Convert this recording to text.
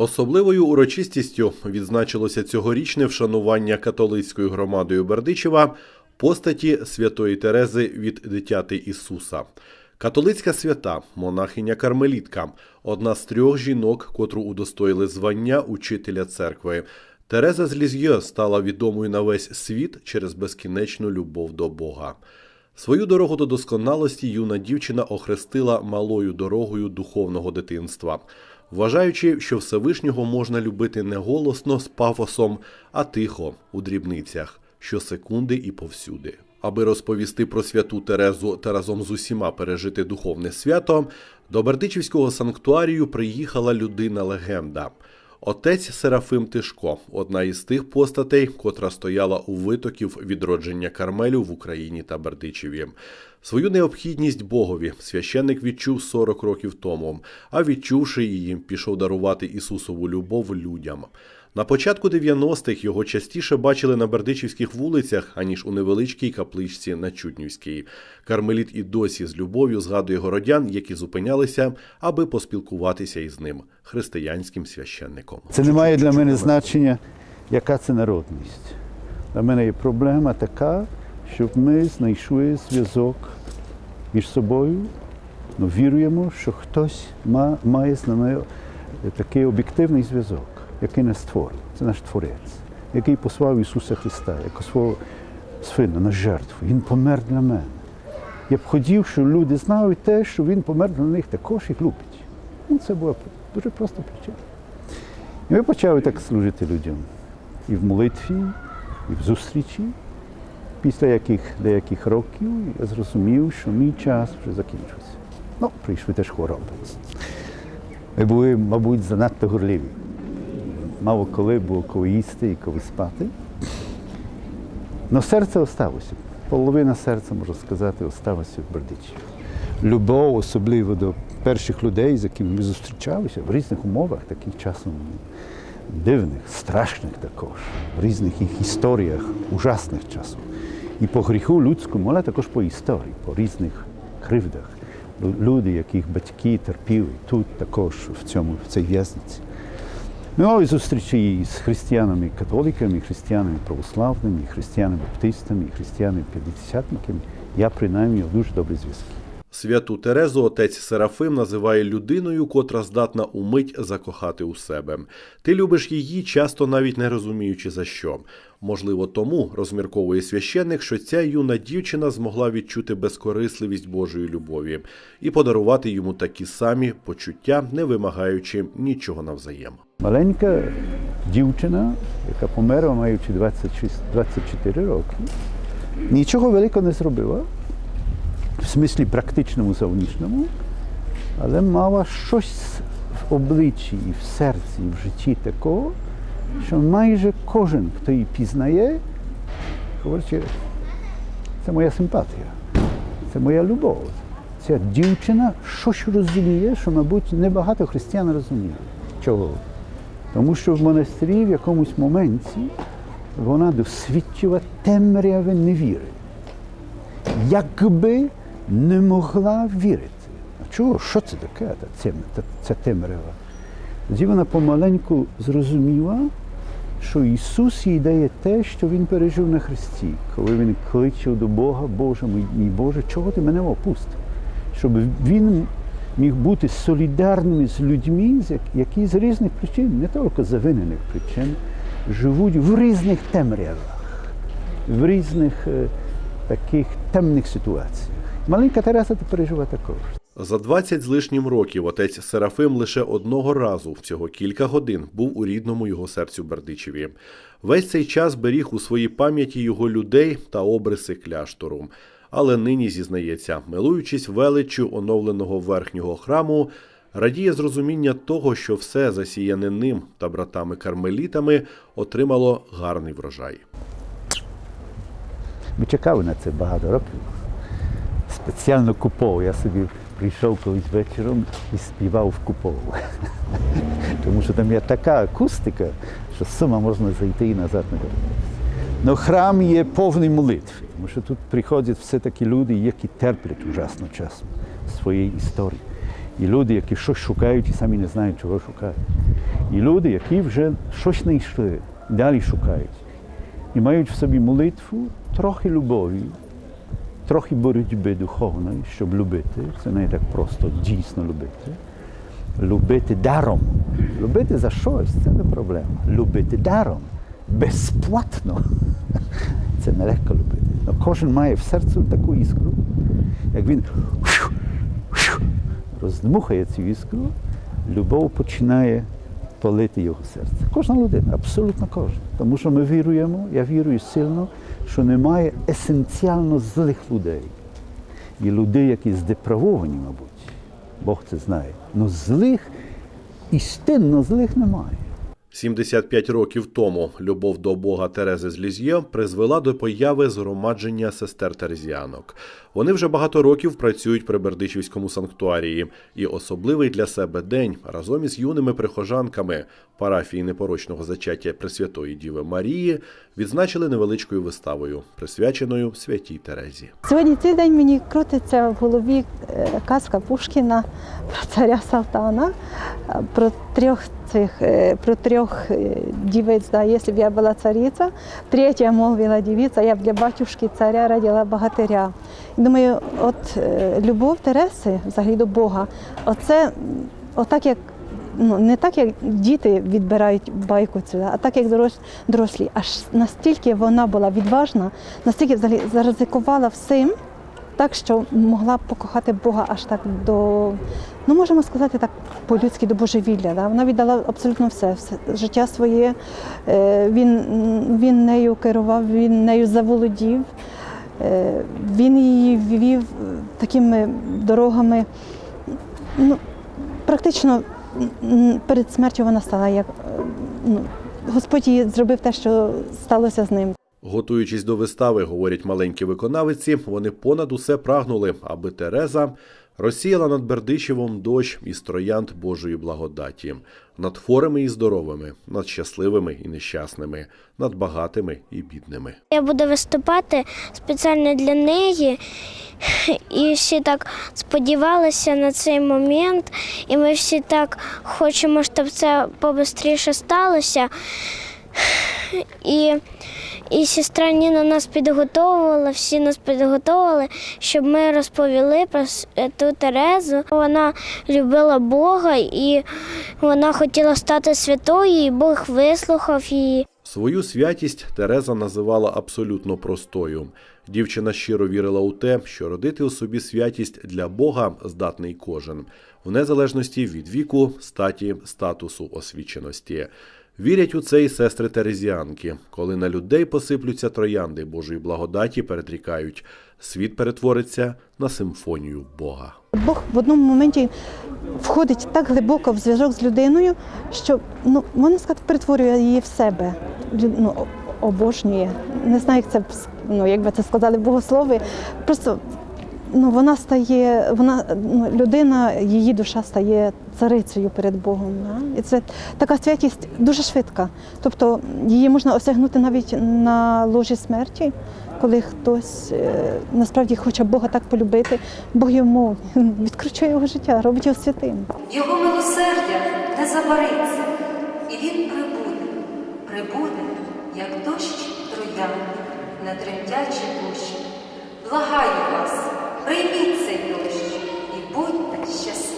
Особливою урочистістю відзначилося цьогорічне вшанування католицькою громадою Бердичева постаті святої Терези від дитяти Ісуса. Католицька свята, монахиня Кармелітка, одна з трьох жінок, котру удостоїли звання учителя церкви. Тереза з Лізьє стала відомою на весь світ через безкінечну любов до Бога. Свою дорогу до досконалості юна дівчина охрестила малою дорогою духовного дитинства, вважаючи, що Всевишнього можна любити не голосно з пафосом, а тихо у дрібницях, щосекунди і повсюди. Аби розповісти про святу Терезу та разом з усіма пережити духовне свято, до Бердичівського санктуарію приїхала людина-легенда. Отець Серафим Тишко, одна із тих постатей, котра стояла у витоків відродження Кармелю в Україні та Бердичеві. Свою необхідність Богові священник відчув 40 років тому, а відчувши її, пішов дарувати Ісусову любов людям. На початку 90-х його частіше бачили на бердичівських вулицях, аніж у невеличкій капличці на Чутнівській. Кармеліт і досі з любов'ю згадує городян, які зупинялися, аби поспілкуватися із ним, християнським священником. Це не має для мене значення, яка це народність. Для мене є проблема така, щоб ми знайшли зв'язок між собою, ну, віруємо, що хтось ма- має з нами такий об'єктивний зв'язок, який нас створив. Це наш Творець, який послав Ісуса Христа, як свого сина на жертву. Він помер для мене. Я б хотів, щоб люди знали те, що Він помер для них також їх любить. Це була дуже проста причина. І ми почали так служити людям і в молитві, і в зустрічі. Після яких деяких років я зрозумів, що мій час вже закінчився. Ну, прийшли теж хвороби. Ми були, мабуть, занадто горливі. Мало коли було коли їсти і коли спати. Но серце осталося. Половина серця, можна сказати, осталося в Бердичі. Любов, особливо до перших людей, з якими ми зустрічалися в різних умовах, таких часом дивних, страшних також, в різних їх історіях, ужасних часом. І по гріху людському, але також по історії, по різних кривдах. Люди, яких батьки терпіли тут також в цьому в цій в'язниці. Мали зустрічі і з християнами католиками, християнами православними, християнами баптистами, християнами п'ятдесятниками. Я принаймні дуже добрі зв'язки. Святу Терезу отець Серафим називає людиною, котра здатна умить закохати у себе. Ти любиш її, часто навіть не розуміючи за що. Можливо, тому розмірковує священник, що ця юна дівчина змогла відчути безкорисливість Божої любові і подарувати йому такі самі почуття, не вимагаючи нічого навзаєм. Маленька дівчина, яка померла, маючи 26, 24 роки, нічого великого не зробила, в смислі практичному, зовнішньому, але мала щось в обличчі і в серці, і в житті такого, що майже кожен, хто її пізнає, говорить, це моя симпатія, це моя любов. Ця дівчина щось розуміє, що, мабуть, небагато християн розуміє. Чого? Тому що в монастирі в якомусь моменті вона досвідчила темряви невіри. Якби не могла вірити. А чого? Що це таке, та ця, ця темрява? Тоді вона помаленьку зрозуміла, що Ісус їй дає те, що Він пережив на Христі, коли Він кличе до Бога, Боже мій Боже, чого ти мене опустив? Щоб Він міг бути солідарним з людьми, які з різних причин, не тільки завинених причин, живуть в різних темрявах, в різних е, таких темних ситуаціях. Маленька це пережила також. За 20 з лишнім років отець Серафим лише одного разу, всього кілька годин, був у рідному його серцю Бердичеві. Весь цей час беріг у своїй пам'яті його людей та обриси кляштору. Але нині зізнається, милуючись величчю оновленого верхнього храму, радіє з розуміння того, що все засіяне ним та братами-кармелітами отримало гарний врожай. Ми чекали на це багато років. Спеціально купол. Я собі прийшов колись вечором і співав в купол. Тому що там є така акустика, що з сама можна зайти і назад не вернутися. Но храм є повний молитви, тому що тут приходять все-таки люди, які терплять ужасно часом своєї історії. І люди, які щось шукають і самі не знають, чого шукають. І люди, які вже щось знайшли, далі шукають. І мають в собі молитву, трохи любові, трохи боротьби духовної, щоб любити. Це не так просто дійсно любити. Любити даром. Любити за щось це не проблема. Любити даром, безплатно. Це нелегко любити. Но кожен має в серцю таку іскру, як він роздмухає цю іскру, любов починає палити його серце. Кожна людина, абсолютно кожна. Тому що ми віруємо, я вірую сильно, що немає есенціально злих людей. Є люди, які здеправовані, мабуть. Бог це знає. Но злих, істинно злих немає. 75 років тому любов до Бога Терези з Лізьє призвела до появи згромадження сестер терезіанок. Вони вже багато років працюють при Бердичівському санктуарії, і особливий для себе день разом із юними прихожанками парафії непорочного зачаття Пресвятої Діви Марії відзначили невеличкою виставою, присвяченою святій Терезі. Сьогодні цей день мені крутиться в голові е, казка Пушкіна про царя Салтана, е, про трьох цих е, про трьох дівиць. Да, якщо б я була цариця, третя мовила дівиця, я б для батюшки царя раділа богатиря. Думаю, от любов Тереси взагалі до Бога, оце отак як. Ну, не так, як діти відбирають байку цю, а так, як дорос- дорослі. Аж настільки вона була відважна, настільки взагалі заризикувала всім, так що могла покохати Бога аж так до, ну можемо сказати так, по-людськи до божевілля. Да? Вона віддала абсолютно все, все життя своє. Е, Він, він нею керував, він нею заволодів. Е, Він її вів такими дорогами. Ну, практично перед смертю вона стала як е, ну, Господь її зробив те, що сталося з ним. Готуючись до вистави, говорять маленькі виконавиці, вони понад усе прагнули, аби Тереза розсіяла над Бердичевом дощ із троянд Божої благодаті, над хворими і здоровими, над щасливими і нещасними, над багатими і бідними. Я буду виступати спеціально для неї. І всі так сподівалися на цей момент, і ми всі так хочемо, щоб це побистріше сталося. І, і сестра Ніна нас підготовувала, всі нас підготовили, щоб ми розповіли про ту Терезу. Вона любила Бога і вона хотіла стати святою, і Бог вислухав її. Свою святість Тереза називала абсолютно простою. Дівчина щиро вірила у те, що родити у собі святість для Бога здатний кожен, в незалежності від віку, статі, статусу, освіченості. Вірять у це і сестри Терезіанки, коли на людей посиплються троянди Божої благодаті, передрікають, світ перетвориться на симфонію Бога. Бог в одному моменті входить так глибоко в зв'язок з людиною, що ну, можна сказати, перетворює її в себе, ну, обожнює. Не знаю, як це ну, як би це сказали богослови. Просто ну, вона стає, вона ну, людина, її душа стає царицею перед Богом. Да? І це така святість дуже швидка. Тобто її можна осягнути навіть на ложі смерті, коли хтось е, насправді хоче Бога так полюбити, Бог йому відкручує його життя, робить його святим. Його милосердя не забариться, і він прибуде, прибуде, як дощ троян на тремтячі душі. Благаю вас, прийміть цей дощ і будьте щасливі.